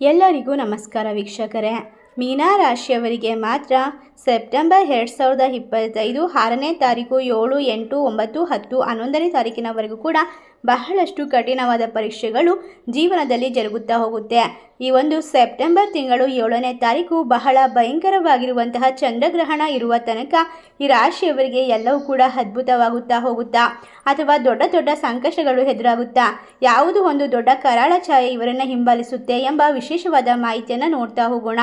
ಎಲ್ಲರಿಗೂ ನಮಸ್ಕಾರ ವೀಕ್ಷಕರೇ. ಮೀನಾ ರಾಶಿಯವರಿಗೆ ಮಾತ್ರ ಸೆಪ್ಟೆಂಬರ್ ಎರಡು ಸಾವಿರದ ಇಪ್ಪತ್ತೈದು ಆರನೇ ತಾರೀಕು ಏಳು ಎಂಟು ಒಂಬತ್ತು ಹತ್ತು ಹನ್ನೊಂದನೇ ತಾರೀಕಿನವರೆಗೂ ಕೂಡ ಬಹಳಷ್ಟು ಕಠಿಣವಾದ ಪರೀಕ್ಷೆಗಳು ಜೀವನದಲ್ಲಿ ಜರುಗುತ್ತಾ ಹೋಗುತ್ತೆ. ಈ ಒಂದು ಸೆಪ್ಟೆಂಬರ್ ತಿಂಗಳು ಏಳನೇ ತಾರೀಕು ಬಹಳ ಭಯಂಕರವಾಗಿರುವಂತಹ ಚಂದ್ರಗ್ರಹಣ ಇರುವ ತನಕ ಈ ರಾಶಿಯವರಿಗೆ ಎಲ್ಲವೂ ಕೂಡ ಅದ್ಭುತವಾಗುತ್ತಾ ಹೋಗುತ್ತಾ ಅಥವಾ ದೊಡ್ಡ ದೊಡ್ಡ ಸಂಕಷ್ಟಗಳು ಎದುರಾಗುತ್ತಾ ಯಾವುದು ಒಂದು ದೊಡ್ಡ ಕರಾಳ ಛಾಯೆ ಇವರನ್ನು ಹಿಂಬಾಲಿಸುತ್ತೆ ಎಂಬ ವಿಶೇಷವಾದ ಮಾಹಿತಿಯನ್ನು ನೋಡ್ತಾ ಹೋಗೋಣ.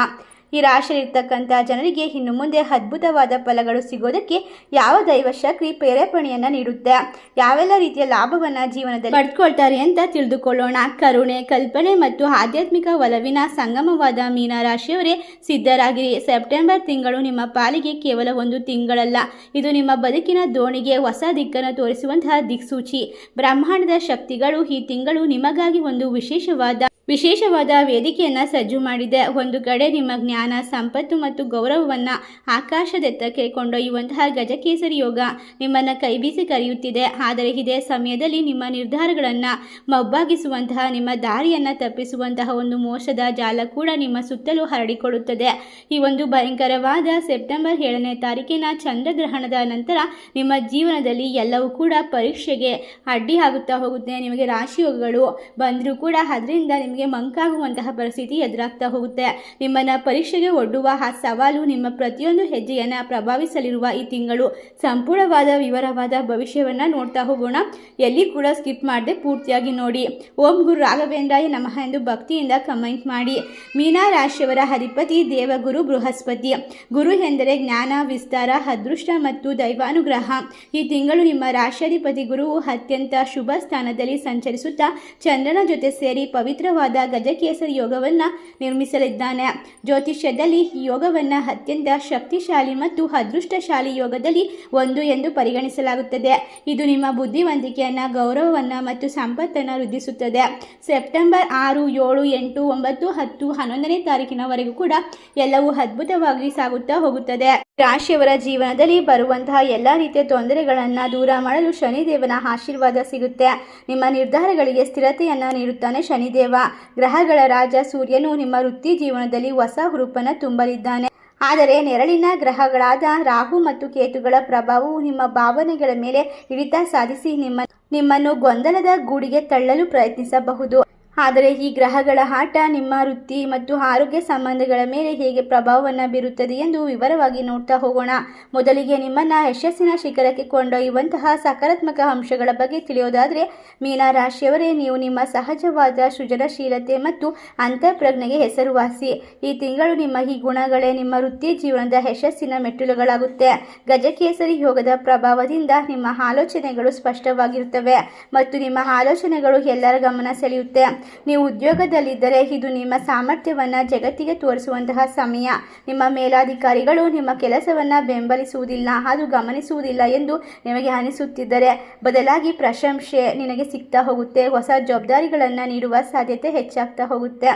ಈ ರಾಶಿಯಲ್ಲಿರ್ತಕ್ಕಂಥ ಜನರಿಗೆ ಇನ್ನು ಮುಂದೆ ಅದ್ಭುತವಾದ ಫಲಗಳು ಸಿಗೋದಕ್ಕೆ ಯಾವ ದೈವ ಶಕ್ತಿ ಪ್ರೇರೇಪಣೆಯನ್ನು ನೀಡುತ್ತೆ? ಯಾವೆಲ್ಲ ರೀತಿಯ ಲಾಭವನ್ನು ಜೀವನದಲ್ಲಿ ಪಡ್ಕೊಳ್ತಾರೆ ಅಂತ ತಿಳಿದುಕೊಳ್ಳೋಣ. ಕರುಣೆ, ಕಲ್ಪನೆ ಮತ್ತು ಆಧ್ಯಾತ್ಮಿಕ ಒಲವಿನ ಸಂಗಮವಾದ ಮೀನ ರಾಶಿಯವರೇ ಸಿದ್ಧರಾಗಿರಿ. ಸೆಪ್ಟೆಂಬರ್ ತಿಂಗಳು ನಿಮ್ಮ ಪಾಲಿಗೆ ಕೇವಲ ಒಂದು ತಿಂಗಳಲ್ಲ. ಇದು ನಿಮ್ಮ ಬದುಕಿನ ದೋಣಿಗೆ ಹೊಸ ದಿಕ್ಕನ್ನು ತೋರಿಸುವಂತಹ ದಿಕ್ಸೂಚಿ. ಬ್ರಹ್ಮಾಂಡದ ಶಕ್ತಿಗಳು ಈ ತಿಂಗಳು ನಿಮಗಾಗಿ ಒಂದು ವಿಶೇಷವಾದ ವಿಶೇಷವಾದ ವೇದಿಕೆಯನ್ನು ಸಜ್ಜು ಮಾಡಿದೆ. ಒಂದು ಕಡೆ ನಿಮ್ಮ ಜ್ಞಾನ, ಸಂಪತ್ತು ಮತ್ತು ಗೌರವವನ್ನು ಆಕಾಶದೆತ್ತಕ್ಕೆ ಕೊಂಡೊಯ್ಯುವಂತಹ ಗಜಕೇಸರಿ ಯೋಗ ನಿಮ್ಮನ್ನು ಕೈಬೀಸಿ ಕರೆಯುತ್ತಿದೆ. ಆದರೆ ಇದೇ ಸಮಯದಲ್ಲಿ ನಿಮ್ಮ ನಿರ್ಧಾರಗಳನ್ನು ಮಬ್ಬಾಗಿಸುವಂತಹ, ನಿಮ್ಮ ದಾರಿಯನ್ನು ತಪ್ಪಿಸುವಂತಹ ಒಂದು ಮೋಸದ ಜಾಲ ಕೂಡ ನಿಮ್ಮ ಸುತ್ತಲೂ ಹರಡಿಕೊಳ್ಳುತ್ತದೆ. ಈ ಒಂದು ಭಯಂಕರವಾದ ಸೆಪ್ಟೆಂಬರ್ ಏಳನೇ ತಾರೀಕಿನ ಚಂದ್ರಗ್ರಹಣದ ನಂತರ ನಿಮ್ಮ ಜೀವನದಲ್ಲಿ ಎಲ್ಲವೂ ಕೂಡ ಪರೀಕ್ಷೆಗೆ ಅಡ್ಡಿ ಆಗುತ್ತಾ ಹೋಗುತ್ತೆ. ನಿಮಗೆ ರಾಶಿಯೋಗಗಳು ಬಂದರೂ ಕೂಡ ಅದರಿಂದ ನಿಮಗೆ ಮಂಕಾಗುವಂತಹ ಪರಿಸ್ಥಿತಿ ಎದುರಾಗ್ತಾ ಹೋಗುತ್ತೆ. ನಿಮ್ಮನ್ನು ಪರೀಕ್ಷೆಗೆ ಒಡ್ಡುವ ಆ ಸವಾಲು ನಿಮ್ಮ ಪ್ರತಿಯೊಂದು ಹೆಜ್ಜೆಯನ್ನು ಪ್ರಭಾವಿಸಲಿರುವ ಈ ತಿಂಗಳು. ಸಂಪೂರ್ಣವಾದ ವಿವರವಾದ ಭವಿಷ್ಯವನ್ನು ನೋಡ್ತಾ ಹೋಗೋಣ. ಎಲ್ಲಿ ಕೂಡ ಸ್ಕಿಪ್ ಮಾಡದೆ ಪೂರ್ತಿಯಾಗಿ ನೋಡಿ. ಓಂ ಗುರು ರಾಘವೇಂದ್ರಾಯ ನಮಃ ಎಂದು ಭಕ್ತಿಯಿಂದ ಕಮೆಂಟ್ ಮಾಡಿ. ಮೀನಾ ರಾಶಿಯವರ ಅಧಿಪತಿ ದೇವಗುರು ಬೃಹಸ್ಪತಿ. ಗುರು ಎಂದರೆ ಜ್ಞಾನ, ವಿಸ್ತಾರ, ಅದೃಷ್ಟ ಮತ್ತು ದೈವಾನುಗ್ರಹ. ಈ ತಿಂಗಳು ನಿಮ್ಮ ರಾಷ್ಟ್ರಾಧಿಪತಿ ಗುರುವು ಅತ್ಯಂತ ಶುಭ ಸ್ಥಾನದಲ್ಲಿ ಸಂಚರಿಸುತ್ತಾ, ಚಂದ್ರನ ಜೊತೆ ಸೇರಿ ಪವಿತ್ರವಾದ ಗಜಕೇಸರಿ ಯೋಗವನ್ನು ನಿರ್ಮಿಸಲಿದ್ದಾನೆ. ಜ್ಯೋತಿಷ್ಯದಲ್ಲಿ ಈ ಯೋಗವನ್ನು ಅತ್ಯಂತ ಶಕ್ತಿಶಾಲಿ ಮತ್ತು ಅದೃಷ್ಟಶಾಲಿ ಯೋಗದಲ್ಲಿ ಒಂದು ಎಂದು ಪರಿಗಣಿಸಲಾಗುತ್ತದೆ. ಇದು ನಿಮ್ಮ ಬುದ್ಧಿವಂತಿಕೆಯನ್ನು, ಗೌರವವನ್ನು ಮತ್ತು ಸಂಪತ್ತನ್ನು ವೃದ್ಧಿಸುತ್ತದೆ. ಸೆಪ್ಟೆಂಬರ್ ಆರು, ಏಳು, ಎಂಟು, ಒಂಬತ್ತು, ಹತ್ತು, ಹನ್ನೊಂದನೇ ತಾರೀಕಿನವರೆಗೂ ಕೂಡ ಎಲ್ಲವೂ ಅದ್ಭುತವಾಗಿ ಸಾಗುತ್ತಾ ಹೋಗುತ್ತದೆ. ರಾಶಿಯವರ ಜೀವನದಲ್ಲಿ ಬರುವಂತಹ ಎಲ್ಲ ರೀತಿಯ ತೊಂದರೆಗಳನ್ನು ದೂರ ಮಾಡಲು ಶನಿದೇವನ ಆಶೀರ್ವಾದ ಸಿಗುತ್ತೆ. ನಿಮ್ಮ ನಿರ್ಧಾರಗಳಿಗೆ ಸ್ಥಿರತೆಯನ್ನು ನೀಡುತ್ತಾನೆ ಶನಿದೇವ. ಗ್ರಹಗಳ ರಾಜ ಸೂರ್ಯನು ನಿಮ್ಮ ವೃತ್ತಿ ಜೀವನದಲ್ಲಿ ಹೊಸ ಹುರುಪನ್ನು ತುಂಬಲಿದ್ದಾನೆ. ಆದರೆ ನೆರಳಿನ ಗ್ರಹಗಳಾದ ರಾಹು ಮತ್ತು ಕೇತುಗಳ ಪ್ರಭಾವವು ನಿಮ್ಮ ಭಾವನೆಗಳ ಮೇಲೆ ಹಿಡಿತ ಸಾಧಿಸಿ ನಿಮ್ಮ ನಿಮ್ಮನ್ನು ಗೊಂದಲದ ಗೂಡಿಗೆ ತಳ್ಳಲು ಪ್ರಯತ್ನಿಸಬಹುದು. ಆದರೆ ಈ ಗ್ರಹಗಳ ಆಟ ನಿಮ್ಮ ವೃತ್ತಿ ಮತ್ತು ಆರೋಗ್ಯ ಸಂಬಂಧಗಳ ಮೇಲೆ ಹೇಗೆ ಪ್ರಭಾವವನ್ನು ಬೀರುತ್ತದೆ ಎಂದು ವಿವರವಾಗಿ ನೋಡ್ತಾ ಹೋಗೋಣ. ಮೊದಲಿಗೆ ನಿಮ್ಮನ್ನು ಯಶಸ್ಸಿನ ಶಿಖರಕ್ಕೆ ಕೊಂಡೊಯ್ಯುವಂತಹ ಸಕಾರಾತ್ಮಕ ಅಂಶಗಳ ಬಗ್ಗೆ ತಿಳಿಯೋದಾದರೆ, ಮೀನ ರಾಶಿಯವರೇ ನೀವು ನಿಮ್ಮ ಸಹಜವಾದ ಸೃಜನಶೀಲತೆ ಮತ್ತು ಅಂತಃಪ್ರಜ್ಞೆಗೆ ಹೆಸರುವಾಸಿ. ಈ ತಿಂಗಳು ನಿಮ್ಮ ಈ ಗುಣಗಳೇ ನಿಮ್ಮ ವೃತ್ತಿ ಜೀವನದ ಯಶಸ್ಸಿನ ಮೆಟ್ಟಿಲುಗಳಾಗುತ್ತೆ. ಗಜಕೇಸರಿ ಯೋಗದ ಪ್ರಭಾವದಿಂದ ನಿಮ್ಮ ಆಲೋಚನೆಗಳು ಸ್ಪಷ್ಟವಾಗಿರುತ್ತವೆ ಮತ್ತು ನಿಮ್ಮ ಆಲೋಚನೆಗಳು ಎಲ್ಲರ ಗಮನ ಸೆಳೆಯುತ್ತೆ. ನೀವು ಉದ್ಯೋಗದಲ್ಲಿದ್ದರೆ ಇದು ನಿಮ್ಮ ಸಾಮರ್ಥ್ಯವನ್ನು ಜಗತ್ತಿಗೆ ತೋರಿಸುವಂತಹ ಸಮಯ. ನಿಮ್ಮ ಮೇಲಾಧಿಕಾರಿಗಳು ನಿಮ್ಮ ಕೆಲಸವನ್ನು ಬೆಂಬಲಿಸುವುದಿಲ್ಲ, ಅದು ಗಮನಿಸುವುದಿಲ್ಲ ಎಂದು ನಿಮಗೆ ಅನಿಸುತ್ತಿದ್ದರೆ ಬದಲಾಗಿ ಪ್ರಶಂಸೆ ನಿನಗೆ ಸಿಗ್ತಾ ಹೋಗುತ್ತೆ, ಹೊಸ ಜವಾಬ್ದಾರಿಗಳನ್ನು ನೀಡುವ ಸಾಧ್ಯತೆ ಹೆಚ್ಚಾಗ್ತಾ ಹೋಗುತ್ತೆ.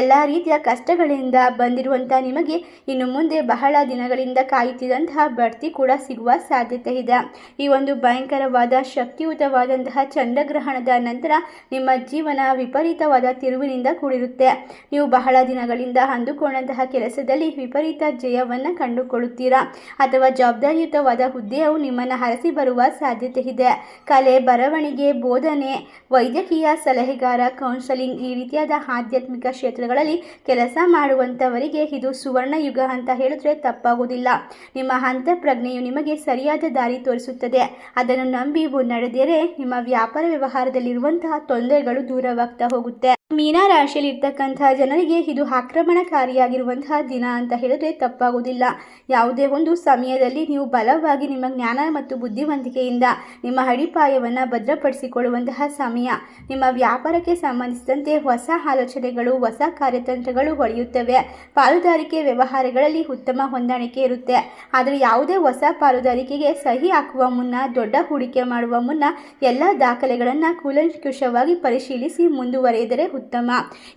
ಎಲ್ಲ ರೀತಿಯ ಕಷ್ಟಗಳಿಂದ ಬಂದಿರುವಂಥ ನಿಮಗೆ ಇನ್ನು ಮುಂದೆ ಬಹಳ ದಿನಗಳಿಂದ ಕಾಯುತ್ತಿದ್ದಂತಹ ಬಡ್ತಿ ಕೂಡ ಸಿಗುವ ಸಾಧ್ಯತೆ ಇದೆ. ಈ ಒಂದು ಭಯಂಕರವಾದ, ಶಕ್ತಿಯುತವಾದಂತಹ ಚಂದ್ರಗ್ರಹಣದ ನಂತರ ನಿಮ್ಮ ಜೀವನ ವಿಪರೀತವಾದ ತಿರುವಿನಿಂದ ಕೂಡಿರುತ್ತೆ. ನೀವು ಬಹಳ ದಿನಗಳಿಂದ ಅಂದುಕೊಂಡಂತಹ ಕೆಲಸದಲ್ಲಿ ವಿಪರೀತ ಜಯವನ್ನು ಕಂಡುಕೊಳ್ಳುತ್ತೀರಾ? ಅಥವಾ ಜವಾಬ್ದಾರಿಯುತವಾದ ಹುದ್ದೆಯು ನಿಮ್ಮನ್ನು ಹರಸಿ ಬರುವ ಸಾಧ್ಯತೆ ಇದೆ? ಕಲೆ, ಬರವಣಿಗೆ, ಬೋಧನೆ, ವೈದ್ಯಕೀಯ ಸಲಹೆಗಾರ ಕೌನ್ಸಲಿಂಗ್ ಈ ರೀತಿಯಾದ ಆಧ್ಯಾತ್ಮಿಕ ಕ್ಷೇತ್ರಗಳಲ್ಲಿ ಕೆಲಸ ಮಾಡುವಂಥವರಿಗೆ ಇದು ಸುವರ್ಣ ಯುಗ ಅಂತ ಹೇಳಿದ್ರೆ ತಪ್ಪಾಗುವುದಿಲ್ಲ ನಿಮ್ಮ ಅಂತಃಪ್ರಜ್ಞೆಯು ನಿಮಗೆ ಸರಿಯಾದ ದಾರಿ ತೋರಿಸುತ್ತದೆ. ಅದನ್ನು ನಂಬಿ ನಡೆದರೆ ನಿಮ್ಮ ವ್ಯಾಪಾರ ವ್ಯವಹಾರದಲ್ಲಿರುವಂತಹ ತೊಂದರೆಗಳು ದೂರವಾಗ್ತಾ ಮೀನಾ ರಾಶಿಯಲ್ಲಿ ಇರ್ತಕ್ಕಂತಹ ಜನರಿಗೆ ಇದು ಆಕ್ರಮಣಕಾರಿಯಾಗಿರುವಂತಹ ದಿನ ಅಂತ ಹೇಳಿದ್ರೆ ತಪ್ಪಾಗುವುದಿಲ್ಲ. ಯಾವುದೇ ಒಂದು ಸಮಯದಲ್ಲಿ ನೀವು ಬಲವಾಗಿ ನಿಮ್ಮ ಜ್ಞಾನ ಮತ್ತು ಬುದ್ಧಿವಂತಿಕೆಯಿಂದ ನಿಮ್ಮ ಅಡಿಪಾಯವನ್ನು ಭದ್ರಪಡಿಸಿಕೊಳ್ಳುವಂತಹ ಸಮಯ. ನಿಮ್ಮ ವ್ಯಾಪಾರಕ್ಕೆ ಸಂಬಂಧಿಸಿದಂತೆ ಹೊಸ ಆಲೋಚನೆಗಳು, ಹೊಸ ಕಾರ್ಯತಂತ್ರಗಳು ಹೊಳೆಯುತ್ತವೆ ಪಾಲುದಾರಿಕೆ ವ್ಯವಹಾರಗಳಲ್ಲಿ ಉತ್ತಮ ಹೊಂದಾಣಿಕೆ ಇರುತ್ತೆ. ಆದರೆ ಯಾವುದೇ ಹೊಸ ಪಾಲುದಾರಿಕೆಗೆ ಸಹಿ ಹಾಕುವ ಮುನ್ನ, ದೊಡ್ಡ ಹೂಡಿಕೆ ಮಾಡುವ ಮುನ್ನ ಎಲ್ಲ ದಾಖಲೆಗಳನ್ನು ಕೂಲಂಕುಷವಾಗಿ ಪರಿಶೀಲಿಸಿ ಮುಂದುವರೆದರೆ ಉತ್ತಮ.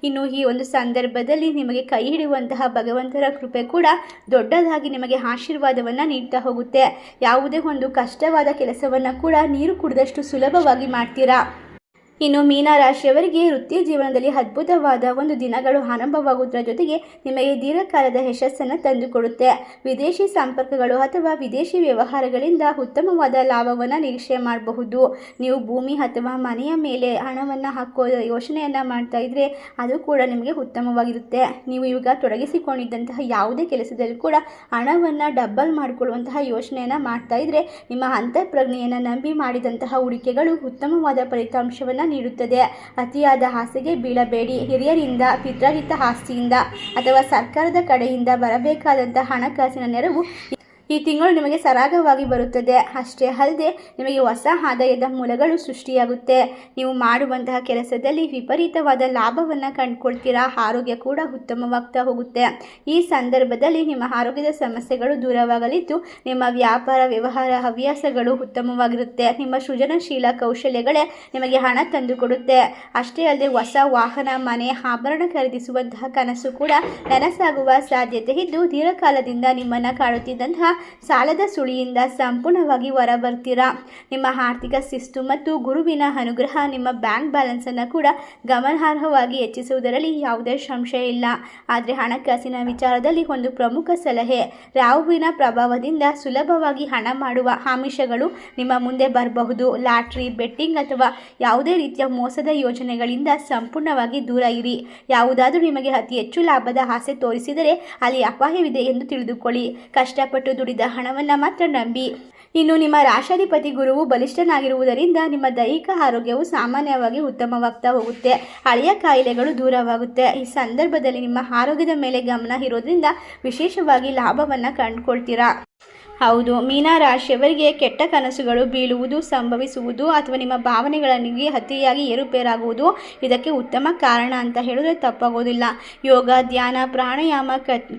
ಇನ್ನು ಈ ಒಂದು ಸಂದರ್ಭದಲ್ಲಿ ನಿಮಗೆ ಕೈ ಹಿಡಿಯುವಂತಹ ಭಗವಂತರ ಕೃಪೆ ಕೂಡ ದೊಡ್ಡದಾಗಿ ನಿಮಗೆ ಆಶೀರ್ವಾದವನ್ನು ನೀಡ್ತಾ ಹೋಗುತ್ತೆ. ಯಾವುದೇ ಒಂದು ಕಷ್ಟವಾದ ಕೆಲಸವನ್ನು ಕೂಡ ನೀರು ಕುಡಿದಷ್ಟು ಸುಲಭವಾಗಿ ಮಾಡ್ತೀರಾ? ಇನ್ನು ಮೀನರಾಶಿಯವರಿಗೆ ವೃತ್ತಿ ಜೀವನದಲ್ಲಿ ಅದ್ಭುತವಾದ ಒಂದು ದಿನಗಳು ಆರಂಭವಾಗುವುದರ ಜೊತೆಗೆ ನಿಮಗೆ ದೀರ್ಘಕಾಲದ ಯಶಸ್ಸನ್ನು ತಂದುಕೊಡುತ್ತೆ. ವಿದೇಶಿ ಸಂಪರ್ಕಗಳು ಅಥವಾ ವಿದೇಶಿ ವ್ಯವಹಾರಗಳಿಂದ ಉತ್ತಮವಾದ ಲಾಭವನ್ನು ನಿರೀಕ್ಷೆ ಮಾಡಬಹುದು. ನೀವು ಭೂಮಿ ಅಥವಾ ಮನೆಯ ಮೇಲೆ ಹಣವನ್ನು ಹಾಕೋ ಯೋಚನೆಯನ್ನು ಮಾಡ್ತಾ ಇದ್ರೆ ಅದು ಕೂಡ ನಿಮಗೆ ಉತ್ತಮವಾಗಿರುತ್ತೆ. ನೀವು ಈಗ ತೊಡಗಿಸಿಕೊಂಡಿದ್ದಂತಹ ಯಾವುದೇ ಕೆಲಸದಲ್ಲೂ ಕೂಡ ಹಣವನ್ನು ಡಬ್ಬಲ್ ಮಾಡಿಕೊಳ್ಳುವಂತಹ ಯೋಚನೆಯನ್ನು ಮಾಡ್ತಾ ಇದ್ರೆ ನಿಮ್ಮ ಅಂತಃಪ್ರಜ್ಞೆಯನ್ನು ನಂಬಿ ಮಾಡಿದಂತಹ ಹೂಡಿಕೆಗಳು ಉತ್ತಮವಾದ ಫಲಿತಾಂಶವನ್ನು ನೀಡುತ್ತದೆ. ಅತಿಯಾದ ಆಸೆಗೆ ಬೀಳಬೇಡಿ. ಹಿರಿಯರಿಂದ ಪಿತ್ರಾರ್ಜಿತ ಆಸ್ತಿಯಿಂದ ಅಥವಾ ಸರ್ಕಾರದ ಕಡೆಯಿಂದ ಬರಬೇಕಾದಂಥ ಹಣಕಾಸಿನ ನೆರವು ಈ ತಿಂಗಳು ನಿಮಗೆ ಸರಾಗವಾಗಿ ಬರುತ್ತದೆ. ಅಷ್ಟೇ ಅಲ್ಲದೆ, ನಿಮಗೆ ಹೊಸ ಆದಾಯದ ಮೂಲಗಳು ಸೃಷ್ಟಿಯಾಗುತ್ತೆ. ನೀವು ಮಾಡುವಂತಹ ಕೆಲಸದಲ್ಲಿ ವಿಪರೀತವಾದ ಲಾಭವನ್ನು ಕಂಡುಕೊಳ್ತೀರಾ? ಆರೋಗ್ಯ ಕೂಡ ಉತ್ತಮವಾಗ್ತಾ ಹೋಗುತ್ತೆ. ಈ ಸಂದರ್ಭದಲ್ಲಿ ನಿಮ್ಮ ಆರೋಗ್ಯದ ಸಮಸ್ಯೆಗಳು ದೂರವಾಗಲಿದ್ದು, ನಿಮ್ಮ ವ್ಯಾಪಾರ, ವ್ಯವಹಾರ ಹವ್ಯಾಸಗಳು ಉತ್ತಮವಾಗಿರುತ್ತೆ. ನಿಮ್ಮ ಸೃಜನಶೀಲ ಕೌಶಲ್ಯಗಳೇ ನಿಮಗೆ ಹಣ ತಂದುಕೊಡುತ್ತೆ. ಅಷ್ಟೇ ಅಲ್ಲದೆ, ಹೊಸ ವಾಹನ, ಮನೆ, ಆಭರಣ ಖರೀದಿಸುವಂತಹ ಕನಸು ಕೂಡ ನನಸಾಗುವ ಸಾಧ್ಯತೆ ಇದ್ದು, ದೀರ್ಘಕಾಲದಿಂದ ನಿಮ್ಮನ್ನು ಕಾಡುತ್ತಿದ್ದಂತಹ ಸಾಲದ ಸುಳಿಯಿಂದ ಸಂಪೂರ್ಣವಾಗಿ ಹೊರಬರ್ತೀರಾ? ನಿಮ್ಮ ಆರ್ಥಿಕ ಶಿಸ್ತು ಮತ್ತು ಗುರುವಿನ ಅನುಗ್ರಹ ನಿಮ್ಮ ಬ್ಯಾಂಕ್ ಬ್ಯಾಲೆನ್ಸನ್ನು ಕೂಡ ಗಮನಾರ್ಹವಾಗಿ ಹೆಚ್ಚಿಸುವುದರಲ್ಲಿ ಯಾವುದೇ ಸಂಶಯ ಇಲ್ಲ. ಆದರೆ ಹಣಕಾಸಿನ ವಿಚಾರದಲ್ಲಿ ಒಂದು ಪ್ರಮುಖ ಸಲಹೆ, ರಾಹುವಿನ ಪ್ರಭಾವದಿಂದ ಸುಲಭವಾಗಿ ಹಣ ಮಾಡುವ ಆಮಿಷಗಳು ನಿಮ್ಮ ಮುಂದೆ ಬರಬಹುದು. ಲಾಟ್ರಿ, ಬೆಟ್ಟಿಂಗ್ ಅಥವಾ ಯಾವುದೇ ರೀತಿಯ ಮೋಸದ ಯೋಜನೆಗಳಿಂದ ಸಂಪೂರ್ಣವಾಗಿ ದೂರ ಇರಿ. ಯಾವುದಾದರೂ ನಿಮಗೆ ಅತಿ ಹೆಚ್ಚು ಲಾಭದ ಆಸೆ ತೋರಿಸಿದರೆ ಅಲ್ಲಿ ಅಪಾಯವಿದೆ ಎಂದು ತಿಳಿದುಕೊಳ್ಳಿ. ಕಷ್ಟಪಟ್ಟು ದುಡಿದ ಹಣವನ್ನು ಮಾತ್ರ ನಂಬಿ. ಇನ್ನು ನಿಮ್ಮ ರಾಶಾಧಿಪತಿ ಗುರುವು ಬಲಿಷ್ಠನಾಗಿರುವುದರಿಂದ ನಿಮ್ಮ ದೈಹಿಕ ಆರೋಗ್ಯವು ಸಾಮಾನ್ಯವಾಗಿ ಉತ್ತಮವಾಗ್ತಾ ಹೋಗುತ್ತೆ. ಹಳೆಯ ಕಾಯಿಲೆಗಳು ದೂರವಾಗುತ್ತೆ. ಈ ಸಂದರ್ಭದಲ್ಲಿ ನಿಮ್ಮ ಆರೋಗ್ಯದ ಮೇಲೆ ಗಮನ ಇರೋದ್ರಿಂದ ವಿಶೇಷವಾಗಿ ಲಾಭವನ್ನು ಕಂಡುಕೊಳ್ತೀರಾ? ಹೌದು, ಮೀನ ರಾಶಿಯವರಿಗೆ ಕೆಟ್ಟ ಕನಸುಗಳು ಬೀಳುವುದು ಸಂಭವಿಸುವುದು ಅಥವಾ ನಿಮ್ಮ ಭಾವನೆಗಳಿಗೆ ಅತಿಯಾಗಿ ಏರುಪೇರಾಗುವುದು ಇದಕ್ಕೆ ಉತ್ತಮ ಕಾರಣ ಅಂತ ಹೇಳಿದ್ರೆ ತಪ್ಪಾಗೋದಿಲ್ಲ. ಯೋಗ, ಧ್ಯಾನ, ಪ್ರಾಣಾಯಾಮ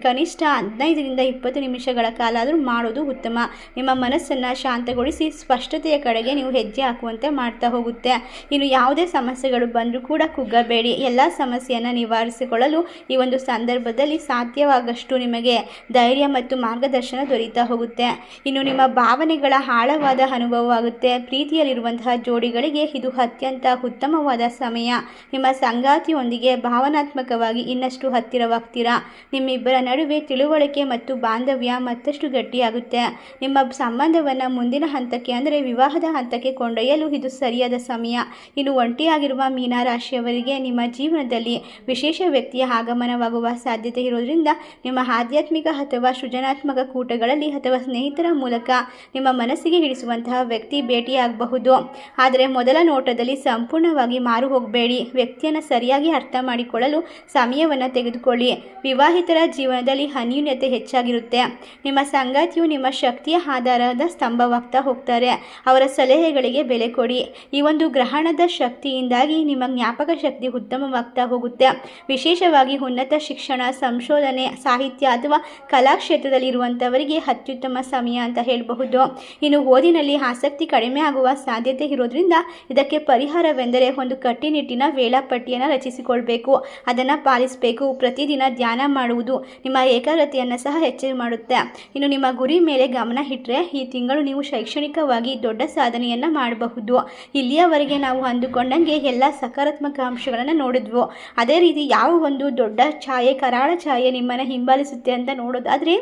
ಕನಿಷ್ಠ ಹದಿನೈದರಿಂದ ಇಪ್ಪತ್ತು ನಿಮಿಷಗಳ ಕಾಲ ಆದರೂ ಮಾಡೋದು ಉತ್ತಮ. ನಿಮ್ಮ ಮನಸ್ಸನ್ನು ಶಾಂತಗೊಳಿಸಿ ಸ್ಪಷ್ಟತೆಯ ಕಡೆಗೆ ನೀವು ಹೆಜ್ಜೆ ಹಾಕುವಂತೆ ಮಾಡ್ತಾ ಹೋಗುತ್ತೆ. ಇನ್ನು ಯಾವುದೇ ಸಮಸ್ಯೆಗಳು ಬಂದರೂ ಕೂಡ ಕುಗ್ಗಬೇಡಿ. ಎಲ್ಲ ಸಮಸ್ಯೆಯನ್ನು ನಿವಾರಿಸಿಕೊಳ್ಳಲು ಈ ಒಂದು ಸಂದರ್ಭದಲ್ಲಿ ಸಾಧ್ಯವಾಗಷ್ಟು ನಿಮಗೆ ಧೈರ್ಯ ಮತ್ತು ಮಾರ್ಗದರ್ಶನ ದೊರೀತಾ ಹೋಗುತ್ತೆ. ಇನ್ನು ನಿಮ್ಮ ಭಾವನೆಗಳ ಆಳವಾದ ಅನುಭವವಾಗುತ್ತೆ. ಪ್ರೀತಿಯಲ್ಲಿರುವಂತಹ ಜೋಡಿಗಳಿಗೆ ಇದು ಅತ್ಯಂತ ಉತ್ತಮವಾದ ಸಮಯ. ನಿಮ್ಮ ಸಂಗಾತಿಯೊಂದಿಗೆ ಭಾವನಾತ್ಮಕವಾಗಿ ಇನ್ನಷ್ಟು ಹತ್ತಿರವಾಗ್ತೀರಾ? ನಿಮ್ಮಿಬ್ಬರ ನಡುವೆ ತಿಳುವಳಿಕೆ ಮತ್ತು ಬಾಂಧವ್ಯ ಮತ್ತಷ್ಟು ಗಟ್ಟಿಯಾಗುತ್ತೆ. ನಿಮ್ಮ ಸಂಬಂಧವನ್ನು ಮುಂದಿನ ಹಂತಕ್ಕೆ ಅಂದರೆ ವಿವಾಹದ ಹಂತಕ್ಕೆ ಕೊಂಡೊಯ್ಯಲು ಇದು ಸರಿಯಾದ ಸಮಯ. ಇನ್ನು ಒಂಟಿಯಾಗಿರುವ ಮೀನರಾಶಿಯವರಿಗೆ ನಿಮ್ಮ ಜೀವನದಲ್ಲಿ ವಿಶೇಷ ವ್ಯಕ್ತಿಯ ಆಗಮನವಾಗುವ ಸಾಧ್ಯತೆ ಇರೋದ್ರಿಂದ ನಿಮ್ಮ ಆಧ್ಯಾತ್ಮಿಕ ಅಥವಾ ಸೃಜನಾತ್ಮಕ ಕೂಟಗಳಲ್ಲಿ ಅಥವಾ ಸ್ನೇಹಿತರ ಮೂಲಕ ನಿಮ್ಮ ಮನಸ್ಸಿಗೆ ಹಿಡಿಸುವಂತಹ ವ್ಯಕ್ತಿ ಭೇಟಿಯಾಗಬಹುದು. ಆದರೆ ಮೊದಲ ನೋಟದಲ್ಲಿ ಸಂಪೂರ್ಣವಾಗಿ ಮಾರು ಹೋಗಬೇಡಿ. ವ್ಯಕ್ತಿಯನ್ನು ಸರಿಯಾಗಿ ಅರ್ಥ ಮಾಡಿಕೊಳ್ಳಲು ಸಮಯವನ್ನು ತೆಗೆದುಕೊಳ್ಳಿ. ವಿವಾಹಿತರ ಜೀವನದಲ್ಲಿ ಅನ್ಯೂನ್ಯತೆ ಹೆಚ್ಚಾಗಿರುತ್ತೆ. ನಿಮ್ಮ ಸಂಗಾತಿಯು ನಿಮ್ಮ ಶಕ್ತಿಯ ಆಧಾರದ ಸ್ತಂಭವಾಗ್ತಾ ಹೋಗ್ತಾರೆ. ಅವರ ಸಲಹೆಗಳಿಗೆ ಬೆಲೆ ಕೊಡಿ. ಈ ಒಂದು ಗ್ರಹಣದ ಶಕ್ತಿಯಿಂದಾಗಿ ನಿಮ್ಮ ಜ್ಞಾಪಕ ಶಕ್ತಿ ಉತ್ತಮವಾಗ್ತಾ ಹೋಗುತ್ತೆ. ವಿಶೇಷವಾಗಿ ಉನ್ನತ ಶಿಕ್ಷಣ, ಸಂಶೋಧನೆ, ಸಾಹಿತ್ಯ ಅಥವಾ ಕಲಾ ಕ್ಷೇತ್ರದಲ್ಲಿ ಇರುವಂಥವರಿಗೆ ಅತ್ಯುತ್ತಮ ಸಮಯ ಅಂತ ಹೇಳಬಹುದು. ಇನ್ನು ಓದಿನಲ್ಲಿ ಆಸಕ್ತಿ ಕಡಿಮೆ ಆಗುವ ಸಾಧ್ಯತೆ ಇರೋದ್ರಿಂದ ಇದಕ್ಕೆ ಪರಿಹಾರವೆಂದರೆ ಒಂದು ಕಟ್ಟಿನಿಟ್ಟಿನ ವೇಳಾಪಟ್ಟಿಯನ್ನು ರಚಿಸಿಕೊಳ್ಬೇಕು. ಅದನ್ನು ಪಾಲಿಸಬೇಕು. ಪ್ರತಿದಿನ ಧ್ಯಾನ ಮಾಡುವುದು ನಿಮ್ಮ ಏಕಾಗ್ರತೆಯನ್ನು ಸಹ ಹೆಚ್ಚು ಮಾಡುತ್ತೆ. ಇನ್ನು ನಿಮ್ಮ ಗುರಿ ಮೇಲೆ ಗಮನ ಇಟ್ಟರೆ ಈ ತಿಂಗಳು ನೀವು ಶೈಕ್ಷಣಿಕವಾಗಿ ದೊಡ್ಡ ಸಾಧನೆಯನ್ನು ಮಾಡಬಹುದು. ಇಲ್ಲಿಯವರೆಗೆ ನಾವು ಅಂದುಕೊಂಡಂಗೆ ಎಲ್ಲ ಸಕಾರಾತ್ಮಕ ಅಂಶಗಳನ್ನು ನೋಡಿದ್ವು. ಅದೇ ರೀತಿ ಯಾವ ಒಂದು ದೊಡ್ಡ ಛಾಯೆ ಕರಾಳ ಛಾಯೆ ನಿಮ್ಮನ್ನು ಹಿಂಬಾಲಿಸುತ್ತೆ ಅಂತ ನೋಡೋದಾದರೆ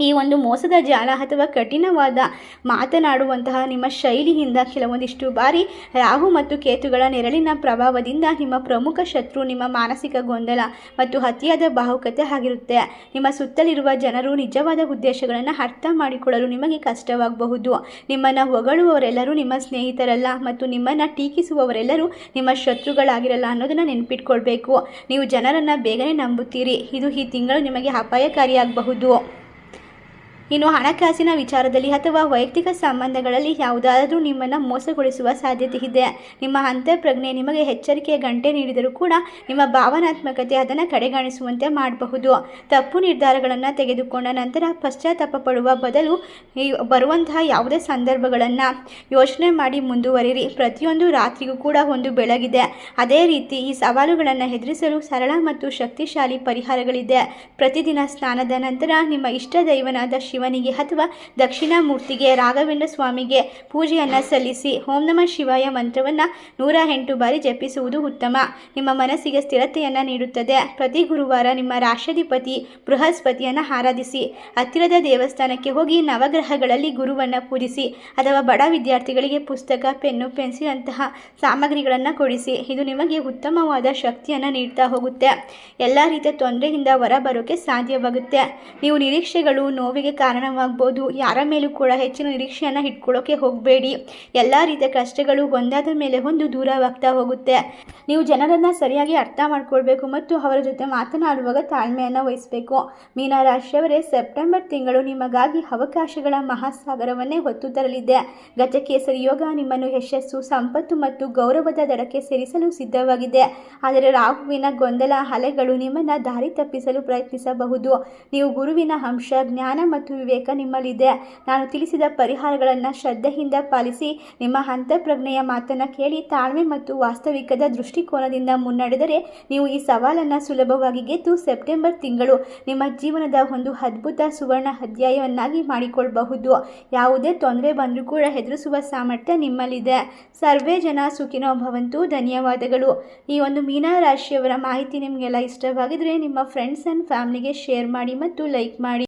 ಈ ಒಂದು ಮೋಸದ ಜಾಲ ಅಥವಾ ಕಠಿಣವಾದ ಮಾತನಾಡುವಂತಹ ನಿಮ್ಮ ಶೈಲಿಯಿಂದ ಕೆಲವೊಂದಿಷ್ಟು ಬಾರಿ ರಾಹು ಮತ್ತು ಕೇತುಗಳ ನೆರಳಿನ ಪ್ರಭಾವದಿಂದ ನಿಮ್ಮ ಪ್ರಮುಖ ಶತ್ರು, ನಿಮ್ಮ ಮಾನಸಿಕ ಗೊಂದಲ ಮತ್ತು ಅತಿಯಾದ ಭಾವುಕತೆ ಆಗಿರುತ್ತೆ. ನಿಮ್ಮ ಸುತ್ತಲಿರುವ ಜನರು ನಿಜವಾದ ಉದ್ದೇಶಗಳನ್ನು ಅರ್ಥ ಮಾಡಿಕೊಳ್ಳಲು ನಿಮಗೆ ಕಷ್ಟವಾಗಬಹುದು. ನಿಮ್ಮನ್ನು ಹೊಗಳುವವರೆಲ್ಲರೂ ನಿಮ್ಮ ಸ್ನೇಹಿತರಲ್ಲ ಮತ್ತು ನಿಮ್ಮನ್ನು ಟೀಕಿಸುವವರೆಲ್ಲರೂ ನಿಮ್ಮ ಶತ್ರುಗಳಾಗಿರಲ್ಲ ಅನ್ನೋದನ್ನು ನೆನಪಿಟ್ಕೊಳ್ಬೇಕು. ನೀವು ಜನರನ್ನು ಬೇಗನೆ ನಂಬುತ್ತೀರಿ. ಇದು ಈ ತಿಂಗಳು ನಿಮಗೆ ಅಪಾಯಕಾರಿಯಾಗಬಹುದು. ಇನ್ನು ಹಣಕಾಸಿನ ವಿಚಾರದಲ್ಲಿ ಅಥವಾ ವೈಯಕ್ತಿಕ ಸಂಬಂಧಗಳಲ್ಲಿ ಯಾವುದಾದರೂ ನಿಮ್ಮನ್ನು ಮೋಸಗೊಳಿಸುವ ಸಾಧ್ಯತೆ ಇದೆ. ನಿಮ್ಮ ಅಂತಃಪ್ರಜ್ಞೆ ನಿಮಗೆ ಎಚ್ಚರಿಕೆಯ ಗಂಟೆ ನೀಡಿದರೂ ಕೂಡ ನಿಮ್ಮ ಭಾವನಾತ್ಮಕತೆ ಅದನ್ನು ಕಡೆಗಾಣಿಸುವಂತೆ ಮಾಡಬಹುದು. ತಪ್ಪು ನಿರ್ಧಾರಗಳನ್ನು ತೆಗೆದುಕೊಂಡ ನಂತರ ಪಶ್ಚಾತ್ತಾಪ ಪಡುವ ಬದಲು ಬರುವಂತಹ ಯಾವುದೇ ಸಂದರ್ಭಗಳನ್ನು ಯೋಚನೆ ಮಾಡಿ ಮುಂದುವರಿರಿ. ಪ್ರತಿಯೊಂದು ರಾತ್ರಿಗೂ ಕೂಡ ಒಂದು ಬೆಳಗಿದೆ. ಅದೇ ರೀತಿ ಈ ಸವಾಲುಗಳನ್ನು ಎದುರಿಸಲು ಸರಳ ಮತ್ತು ಶಕ್ತಿಶಾಲಿ ಪರಿಹಾರಗಳಿದೆ. ಪ್ರತಿದಿನ ಸ್ನಾನದ ನಂತರ ನಿಮ್ಮ ಇಷ್ಟ ದೈವನಾದ ಶಿವ ಶಿವನಿಗೆ ಅಥವಾ ದಕ್ಷಿಣಾಮೂರ್ತಿಗೆ ರಾಘವೇಂದ್ರ ಸ್ವಾಮಿಗೆ ಪೂಜೆಯನ್ನು ಸಲ್ಲಿಸಿ ಓಂ ನಮಃ ಶಿವಾಯ ಮಂತ್ರವನ್ನು ನೂರ ಎಂಟು ಬಾರಿ ಜಪಿಸುವುದು ಉತ್ತಮ. ನಿಮ್ಮ ಮನಸ್ಸಿಗೆ ಸ್ಥಿರತೆಯನ್ನು ನೀಡುತ್ತದೆ. ಪ್ರತಿ ಗುರುವಾರ ನಿಮ್ಮ ರಾಷ್ಟ್ರಾಧಿಪತಿ ಬೃಹಸ್ಪತಿಯನ್ನು ಆರಾಧಿಸಿ, ಹತ್ತಿರದ ದೇವಸ್ಥಾನಕ್ಕೆ ಹೋಗಿ ನವಗ್ರಹಗಳಲ್ಲಿ ಗುರುವನ್ನು ಪೂಜಿಸಿ ಅಥವಾ ಬಡ ವಿದ್ಯಾರ್ಥಿಗಳಿಗೆ ಪುಸ್ತಕ, ಪೆನ್ನು, ಪೆನ್ಸಿಲ್ ಅಂತಹ ಸಾಮಗ್ರಿಗಳನ್ನು ಕೊಡಿಸಿ, ಇದು ನಿಮಗೆ ಉತ್ತಮವಾದ ಶಕ್ತಿಯನ್ನು ನೀಡ್ತಾ ಹೋಗುತ್ತೆ. ಎಲ್ಲ ರೀತಿಯ ತೊಂದರೆಯಿಂದ ಹೊರಬರೋಕೆ ಸಾಧ್ಯವಾಗುತ್ತೆ. ನೀವು ನಿರೀಕ್ಷೆಗಳು, ನೋವಿಗೆ ಕಾರಣವಾಗ್ಬೋದು. ಯಾರ ಮೇಲೂ ಕೂಡ ಹೆಚ್ಚಿನ ನಿರೀಕ್ಷೆಯನ್ನು ಇಟ್ಕೊಳ್ಳೋಕೆ ಹೋಗಬೇಡಿ. ಎಲ್ಲ ರೀತಿಯ ಕಷ್ಟಗಳು ಒಂದಾದ ಮೇಲೆ ಒಂದು ದೂರವಾಗ್ತಾ ಹೋಗುತ್ತೆ. ನೀವು ಜನರನ್ನು ಸರಿಯಾಗಿ ಅರ್ಥ ಮಾಡ್ಕೊಳ್ಬೇಕು ಮತ್ತು ಅವರ ಜೊತೆ ಮಾತನಾಡುವಾಗ ತಾಳ್ಮೆಯನ್ನು ವಹಿಸಬೇಕು. ಮೀನರಾಶಿಯವರೇ ಸೆಪ್ಟೆಂಬರ್ ತಿಂಗಳು ನಿಮಗಾಗಿ ಅವಕಾಶಗಳ ಮಹಾಸಾಗರವನ್ನೇ ಹೊತ್ತು ತರಲಿದೆ. ಗಜಕೇಸರಿ ಯೋಗ ನಿಮ್ಮನ್ನು ಯಶಸ್ಸು, ಸಂಪತ್ತು ಮತ್ತು ಗೌರವದ ದಡಕ್ಕೆ ಸೇರಿಸಲು ಸಿದ್ಧವಾಗಿದೆ. ಆದರೆ ರಾಹುವಿನ ಗೊಂದಲ ಅಲೆಗಳು ನಿಮ್ಮನ್ನು ದಾರಿ ತಪ್ಪಿಸಲು ಪ್ರಯತ್ನಿಸಬಹುದು. ನೀವು ಗುರುವಿನ ಅಂಶ, ಜ್ಞಾನ ಮತ್ತು ವಿವೇಕ ನಿಮ್ಮಲ್ಲಿದೆ. ನಾನು ತಿಳಿಸಿದ ಪರಿಹಾರಗಳನ್ನು ಶ್ರದ್ಧೆಯಿಂದ ಪಾಲಿಸಿ ನಿಮ್ಮ ಅಂತಃಪ್ರಜ್ಞೆಯ ಮಾತನ್ನು ಕೇಳಿ ತಾಳ್ಮೆ ಮತ್ತು ವಾಸ್ತವಿಕದ ದೃಷ್ಟಿಕೋನದಿಂದ ಮುನ್ನಡೆದರೆ ನೀವು ಈ ಸವಾಲನ್ನು ಸುಲಭವಾಗಿ ಗೆದ್ದು ಸೆಪ್ಟೆಂಬರ್ ತಿಂಗಳು ನಿಮ್ಮ ಜೀವನದ ಒಂದು ಅದ್ಭುತ ಸುವರ್ಣ ಅಧ್ಯಾಯವನ್ನಾಗಿ ಮಾಡಿಕೊಳ್ಳಬಹುದು ಯಾವುದೇ ತೊಂದರೆ ಬಂದರೂ ಕೂಡ ಹೆದರಿಸುವ ಸಾಮರ್ಥ್ಯ ನಿಮ್ಮಲ್ಲಿದೆ. ಸರ್ವೇ ಜನ ಸುಖಿನೋ ಭವಂತು. ಧನ್ಯವಾದಗಳು. ಈ ಒಂದು ಮೀನ ರಾಶಿಯವರ ಮಾಹಿತಿ ನಿಮಗೆಲ್ಲ ಇಷ್ಟವಾಗಿದ್ರೆ ನಿಮ್ಮ ಫ್ರೆಂಡ್ಸ್ ಆ್ಯಂಡ್ ಫ್ಯಾಮಿಲಿಗೆ ಶೇರ್ ಮಾಡಿ ಮತ್ತು ಲೈಕ್ ಮಾಡಿ.